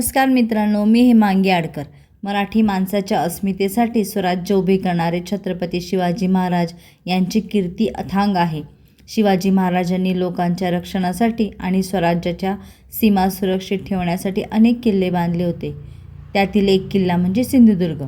नमस्कार मित्रांनो मी हेमांगी आडकर. मराठी माणसाच्या अस्मितेसाठी स्वराज्य उभे करणारे छत्रपती शिवाजी महाराज यांची कीर्ती अथांग आहे. शिवाजी महाराजांनी लोकांच्या रक्षणासाठी आणि स्वराज्याच्या सीमा सुरक्षित ठेवण्यासाठी अनेक किल्ले बांधले होते. त्यातील एक किल्ला म्हणजे सिंधुदुर्ग.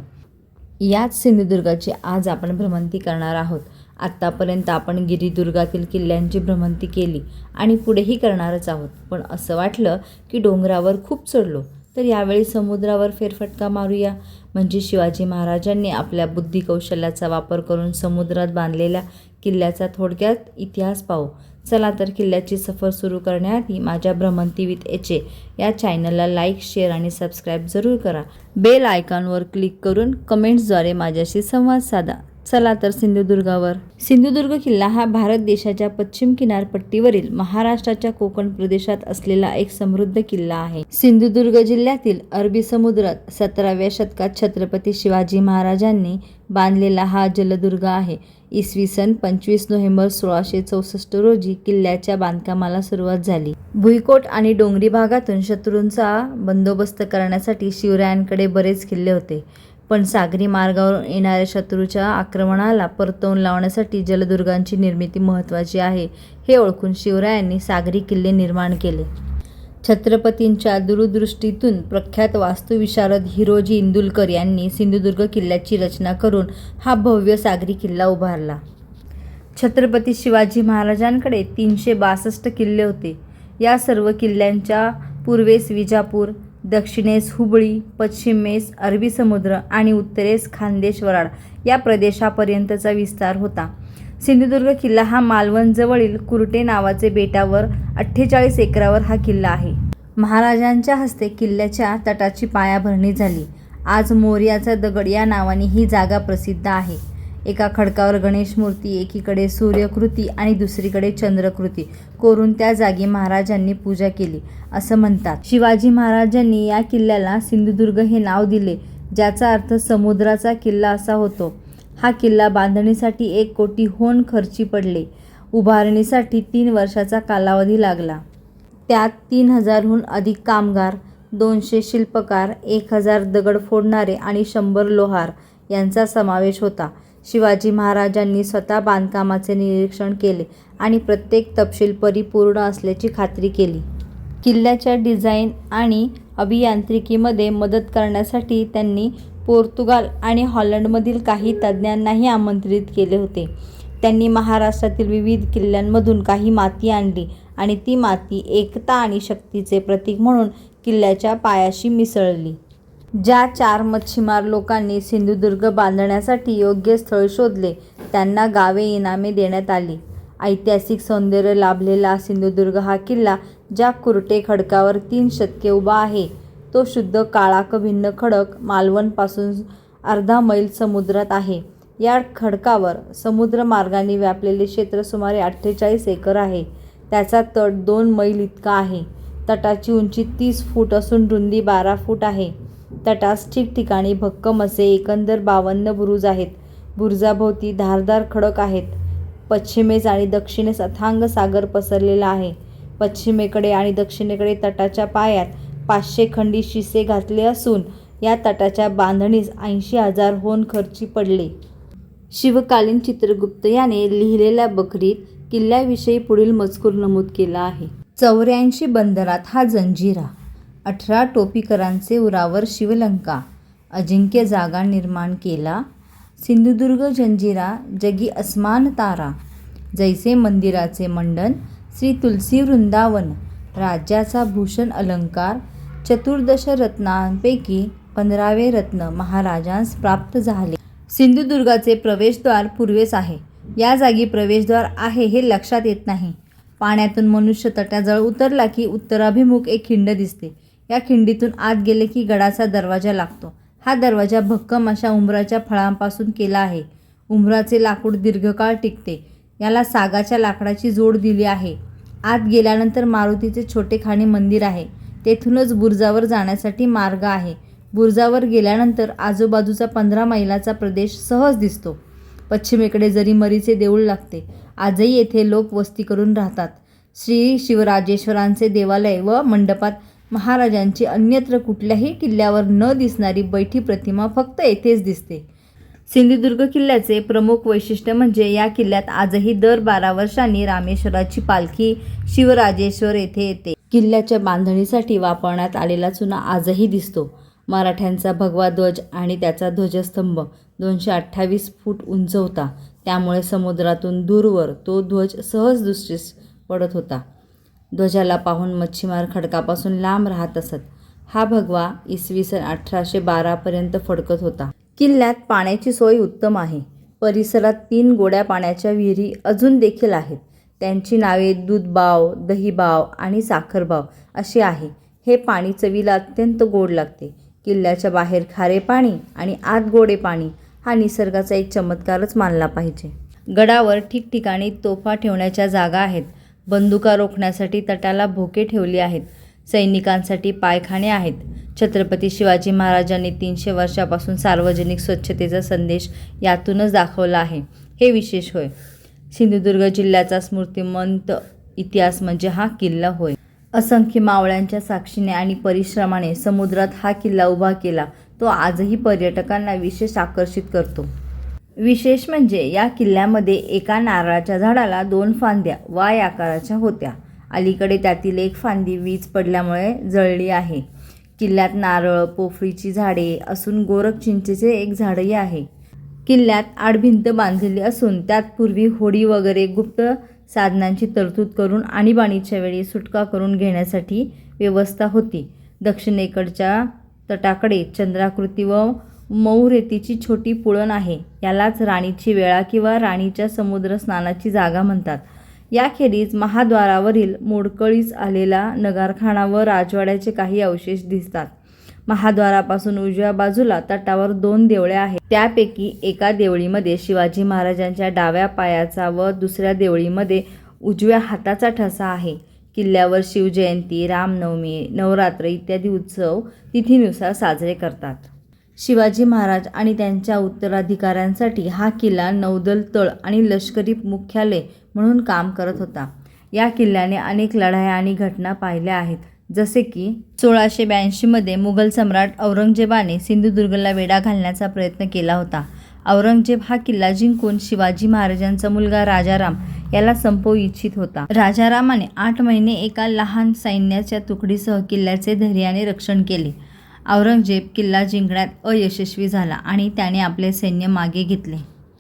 याच सिंधुदुर्गाची आज आपण भ्रमंती करणार आहोत. आत्तापर्यंत आपण गिरिदुर्गातील किल्ल्यांची भ्रमंती केली आणि पुढेही करणारच आहोत. पण असं वाटलं की डोंगरावर खूप चढलो. तर यावेळी समुद्रावर फेरफटका मारूया. म्हणजे शिवाजी महाराजांनी आपल्या बुद्धिकौशल्याचा वापर करून समुद्रात बांधलेल्या किल्ल्याचा थोडक्यात इतिहास पाहू. चला तर किल्ल्याची सफर सुरू करण्याआधी माझ्या भ्रमंती विथ एचे या चॅनलला लाईक शेअर आणि सबस्क्राईब जरूर करा. बेल आयकॉनवर क्लिक करून कमेंट्सद्वारे माझ्याशी संवाद साधा. चला तर सिंधुदुर्गावर. सिंधुदुर्ग किल्ला हा भारत देशाच्या पश्चिम किनारपट्टीवरील महाराष्ट्राच्या कोकण प्रदेशात असलेला एक समृद्ध किल्ला आहे. सिंधुदुर्ग जिल्ह्यातील अरबी समुद्रात सतराव्या शतकात छत्रपती शिवाजी महाराजांनी बांधलेला हा जलदुर्ग आहे. इसवी सन पंचवीस नोव्हेंबर सोळाशे चौसष्ट रोजी किल्ल्याच्या बांधकामाला सुरुवात झाली. भुईकोट आणि डोंगरी भागातून शत्रूंचा बंदोबस्त करण्यासाठी शिवरायांकडे बरेच किल्ले होते. पण सागरी मार्गावरून येणाऱ्या शत्रूच्या आक्रमणाला परतवून लावण्यासाठी जलदुर्गांची निर्मिती महत्त्वाची आहे हे ओळखून शिवरायांनी सागरी किल्ले निर्माण केले. छत्रपतींच्या दूरदृष्टीतून प्रख्यात वास्तुविशारद हिरोजी इंदुलकर यांनी सिंधुदुर्ग किल्ल्याची रचना करून हा भव्य सागरी किल्ला उभारला. छत्रपती शिवाजी महाराजांकडे तीनशे बासष्ट किल्ले होते. या सर्व किल्ल्यांच्या पूर्वेस विजापूर दक्षिणेस हुबळी पश्चिमेस अरबी समुद्र आणि उत्तरेस खानदेश-वराड या प्रदेशापर्यंतचा विस्तार होता. सिंधुदुर्ग किल्ला हा मालवणजवळील कुर्टे नावाचे बेटावर अठ्ठेचाळीस एकरावर हा किल्ला आहे. महाराजांच्या हस्ते किल्ल्याच्या तटाची पायाभरणी झाली. आज मोर्याचा दगड या नावाने ही जागा प्रसिद्ध आहे. एका खडकावर गणेश मूर्ती, एकीकडे सूर्यकृती आणि दुसरीकडे चंद्रकृती कोरून त्या जागी महाराजांनी पूजा केली, असं म्हणतात. शिवाजी महाराजांनी या किल्ल्याला सिंधुदुर्ग हे नाव दिले, ज्याचा अर्थ समुद्राचा किल्ला असा होतो. हा किल्ला बांधणीसाठी एक कोटी होन खर्ची पडले. उभारणीसाठी तीन वर्षाचा कालावधी लागला. त्यात तीन हजारहून अधिक कामगार, दोनशे शिल्पकार, एक हजार दगड फोडणारे आणि शंभर लोहार यांचा समावेश होता. शिवाजी महाराजांनी स्वतः बांधकामाचे निरीक्षण केले आणि प्रत्येक तपशील परिपूर्ण असल्याची खात्री केली. किल्ल्याच्या डिझाईन आणि अभियांत्रिकीमध्ये मदत करण्यासाठी त्यांनी पोर्तुगाल आणि हॉलंडमधील काही तज्ज्ञांनाही आमंत्रित केले होते. त्यांनी महाराष्ट्रातील विविध किल्ल्यांमधून काही माती आणली आणि ती माती एकता आणि शक्तीचे प्रतीक म्हणून किल्ल्याच्या पायाशी मिसळली. ज्या चार मच्छीमार लोकांनी सिंधुदुर्ग बांधण्यासाठी योग्य स्थळ शोधले, त्यांना गावे इनामे देण्यात आली. ऐतिहासिक सौंदर्य लाभलेला सिंधुदुर्ग हा किल्ला ज्या कुर्टे खडकावर तीन शतके उभा आहे, तो शुद्ध काळाकभिन्न खडक मालवणपासून अर्धा मैल समुद्रात आहे. या खडकावर समुद्रमार्गाने व्यापलेले क्षेत्र सुमारे अठ्ठेचाळीस एकर आहे. त्याचा तट दोन मैल इतका आहे. तटाची उंची तीस फूट असून रुंदी बारा फूट आहे. तटास ठिकठिकाणी भक्कम असे एकंदर बावन्न बुरुज आहेत. बुरुजाभोवती धारदार खडक आहेत. पश्चिमेस आणि दक्षिणेस अथांग सागर पसरलेला आहे. पश्चिमेकडे आणि दक्षिणेकडे तटाच्या पायात पाचशे खंडी शिसे घातले असून या तटाच्या बांधणीस ऐंशी हजार होन खर्ची पडले. शिवकालीन चित्रगुप्त याने लिहिलेल्या बकरीत किल्ल्याविषयी पुढील मजकूर नमूद केला आहे. चौऱ्याऐंशी बंदरात हा जंजिरा. अठरा टोपीकरांचे उरावर शिवलंका. अजिंक्य जागा निर्माण केला. सिंधुदुर्ग जंजिरा जगी अस्मान तारा. जैसे मंदिराचे मंडन. श्री तुलसी वृंदावन. राज्याचा भूषण अलंकार. चतुर्दश रत्नांपैकी पंधरावे रत्न महाराजांस प्राप्त झाले. सिंधुदुर्गाचे प्रवेशद्वार पूर्वेस आहे. या जागी प्रवेशद्वार आहे हे लक्षात येत नाही. पाण्यातून मनुष्य तटाजवळ उतरला की उत्तराभिमुख एक खिंड दिसते. या खिंडीतून आत गेले की गडाचा दरवाजा लागतो. हा दरवाजा भक्कम अशा उंबराच्या फळांपासून केला आहे. उंबराचे लाकूड दीर्घकाळ टिकते. याला सागाच्या लाकडाची जोड दिली आहे. आत गेल्यानंतर मारुतीचे छोटेखानी मंदिर आहे. तेथूनच बुरजावर जाण्यासाठी मार्ग आहे. बुरजावर गेल्यानंतर आजूबाजूचा पंधरा मैलाचा प्रदेश सहज दिसतो. पश्चिमेकडे जरीमरीचे देऊळ लागते. आजही येथे लोक वस्ती करून राहतात. श्री शिवराजेश्वरांचे देवालय व मंडपात महाराजांची अन्यत्र कुठल्याही किल्ल्यावर न दिसणारी बैठी प्रतिमा फक्त येथेच दिसते. सिंधुदुर्ग किल्ल्याचे प्रमुख वैशिष्ट्य म्हणजे या किल्ल्यात आजही दर बारा वर्षांनी रामेश्वराची पालखी शिवराजेश्वर येथे येते. किल्ल्याच्या बांधणीसाठी वापरण्यात आलेला चुना आजही दिसतो. मराठ्यांचा भगवा ध्वज आणि त्याचा ध्वजस्तंभ दोनशे अठ्ठावीस फूट उंच होता. त्यामुळे समुद्रातून दूरवर तो ध्वज सहज दृष्टीस पडत होता. ध्वजाला पाहून मच्छीमार खडकापासून लांब राहत असत. हा भगवा इसवी सन अठराशे बारापर्यंत फडकत होता. किल्ल्यात पाण्याची सोय उत्तम आहे. परिसरात तीन गोड्या पाण्याच्या विहिरी अजून देखील आहेत. त्यांची नावे दूधबाव दहीबाव आणि साखरबाव अशी आहे. हे पाणी चवीला अत्यंत गोड लागते. किल्ल्याच्या बाहेर खारे पाणी आणि आत गोडे पाणी हा निसर्गाचा एक चमत्कारच मानला पाहिजे. गडावर ठिकठिकाणी तोफा ठेवण्याच्या जागा आहेत. बंदुका रोखण्यासाठी तटाला भोके ठेवली आहेत. सैनिकांसाठी पायखाने आहेत. छत्रपती शिवाजी महाराजांनी तीनशे वर्षापासून सार्वजनिक स्वच्छतेचा संदेश यातूनच दाखवला आहे. हे विशेष होय. सिंधुदुर्ग जिल्ह्याचा स्मृतिमंत इतिहास म्हणजे हा किल्ला होय. असंख्य मावळ्यांच्या साक्षीने आणि परिश्रमाने समुद्रात हा किल्ला उभा केला. तो आजही पर्यटकांना विशेष आकर्षित करतो. विशेष म्हणजे या किल्ल्यामध्ये एका नारळाच्या झाडाला दोन फांद्या वाय आकाराच्या होत्या. अलीकडे त्यातील एक फांदी वीज पडल्यामुळे जळली आहे. किल्ल्यात नारळ पोफळीची झाडे असून गोरख चिंचेचे एक झाडही आहे. किल्ल्यात आडभिंत बांधलेली असून त्यात पूर्वी होडी वगैरे गुप्त साधनांची तरतूद करून आणीबाणीच्या वेळी सुटका करून घेण्यासाठी व्यवस्था होती. दक्षिणेकडच्या तटाकडे चंद्राकृती व मऊ रेतीची छोटी पुळण आहे. यालाच राणीची वेळा किंवा राणीच्या समुद्र स्नानाची जागा म्हणतात. याखेरीज महाद्वारावरील मोडकळीस आलेला नगारखाना व राजवाड्याचे काही अवशेष दिसतात. महाद्वारापासून उजव्या बाजूला तटावर दोन देवळे आहेत. त्यापैकी एका देवळीमध्ये शिवाजी महाराजांच्या डाव्या पायाचा व दुसऱ्या देवळीमध्ये उजव्या हाताचा ठसा आहे. किल्ल्यावर शिवजयंती रामनवमी नवरात्र इत्यादी उत्सव तिथीनुसार साजरे करतात. शिवाजी महाराज आणि त्यांच्या उत्तराधिकाऱ्यांसाठी हा किल्ला नौदल तळ आणि लष्करी मुख्यालय म्हणून काम करत होता. या किल्ल्याने अनेक लढाया आणि घटना पाहिल्या आहेत. जसे की सोळाशे ब्याऐंशीमध्ये मुघल सम्राट औरंगजेबाने सिंधुदुर्गला वेढा घालण्याचा प्रयत्न केला होता. औरंगजेब हा किल्ला जिंकून शिवाजी महाराजांचा मुलगा राजाराम याला संपवू इच्छित होता. राजारामाने आठ महिने एका लहान सैन्याच्या तुकडीसह किल्ल्याचे धैर्याने रक्षण केले. औरंगजेब किल्ला जिंकण्यात अयशस्वी झाला आणि त्याने आपले सैन्य मागे घेतले.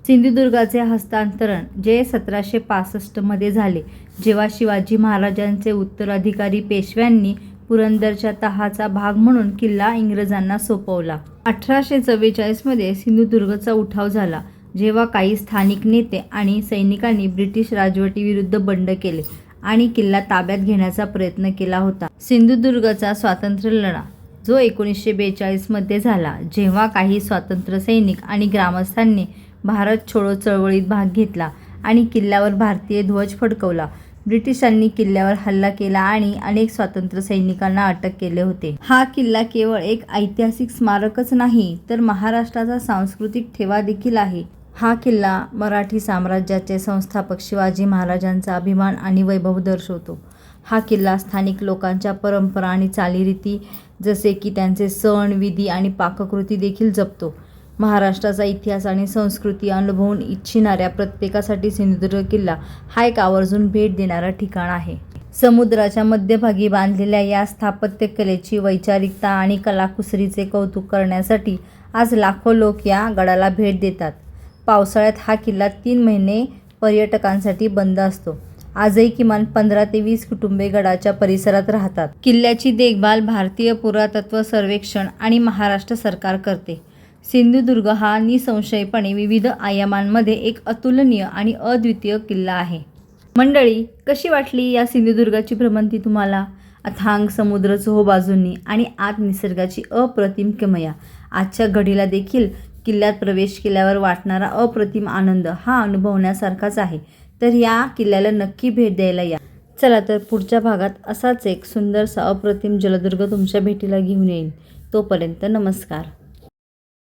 सिंधुदुर्गाचे हस्तांतरण जे सतराशे पासष्टमध्ये झाले जेव्हा शिवाजी महाराजांचे उत्तराधिकारी पेशव्यांनी पुरंदरच्या तहाचा भाग म्हणून किल्ला इंग्रजांना सोपवला. अठराशे चव्वेचाळीसमध्ये सिंधुदुर्गचा उठाव झाला जेव्हा काही स्थानिक नेते आणि सैनिकांनी ब्रिटिश राजवटीविरुद्ध बंड केले आणि किल्ला ताब्यात घेण्याचा प्रयत्न केला होता. सिंधुदुर्गचा स्वातंत्र्य लढा जो एकोणीसशे बेचाळीसमध्ये झाला जेव्हा काही स्वातंत्र्यसैनिक आणि ग्रामस्थांनी भारत छोडो चळवळीत भाग घेतला आणि किल्ल्यावर भारतीय ध्वज फडकवला. ब्रिटिशांनी किल्ल्यावर हल्ला केला आणि अनेक स्वातंत्र्य सैनिकांना अटक केले होते. हा किल्ला केवळ एक ऐतिहासिक स्मारकच नाही तर महाराष्ट्राचा सांस्कृतिक ठेवा देखील आहे. हा किल्ला मराठी साम्राज्याचे संस्थापक शिवाजी महाराजांचा अभिमान आणि वैभव दर्शवतो. हा किल्ला स्थानिक लोकांच्या परंपरा आणि चालीरीती जसे की त्यांचे सण विधी आणि पाककृती देखील जपतो. महाराष्ट्राचा इतिहास आणि संस्कृती अनुभवून इच्छिणाऱ्या प्रत्येकासाठी सिंधुदुर्ग किल्ला हा एक आवर्जून भेट देणारा ठिकाण आहे. समुद्राच्या मध्यभागी बांधलेल्या या स्थापत्यकलेची वैचारिकता आणि कलाकुसरीचे कौतुक करण्यासाठी आज लाखो लोक या गडाला भेट देतात. पावसाळ्यात हा किल्ला तीन महिने पर्यटकांसाठी बंद असतो. आजही किमान पंधरा ते वीस कुटुंबे गडाच्या परिसरात राहतात. किल्ल्याची देखभाल भारतीय पुरातत्व सर्वेक्षण आणि महाराष्ट्र सरकार करते. सिंधुदुर्ग हा निसंशयपणे विविध आयामांमध्ये एक अतुलनीय आणि अद्वितीय किल्ला आहे. मंडळी कशी वाटली या सिंधुदुर्गाची भ्रमंती तुम्हाला? अथांग समुद्र चोहोबाजूंनी आणि आत निसर्गाची अप्रतिम किमया. आजच्या घडीला देखील किल्ल्यात प्रवेश केल्यावर वाटणारा अप्रतिम आनंद हा अनुभवण्यासारखाच आहे. तर या किल्ल्याला नक्की भेट द्यायला या. चला तर पुढच्या भागात असाच एक सुंदरसा अप्रतिम जलदुर्ग तुमच्या भेटीला घेऊन येईन. तोपर्यंत नमस्कार.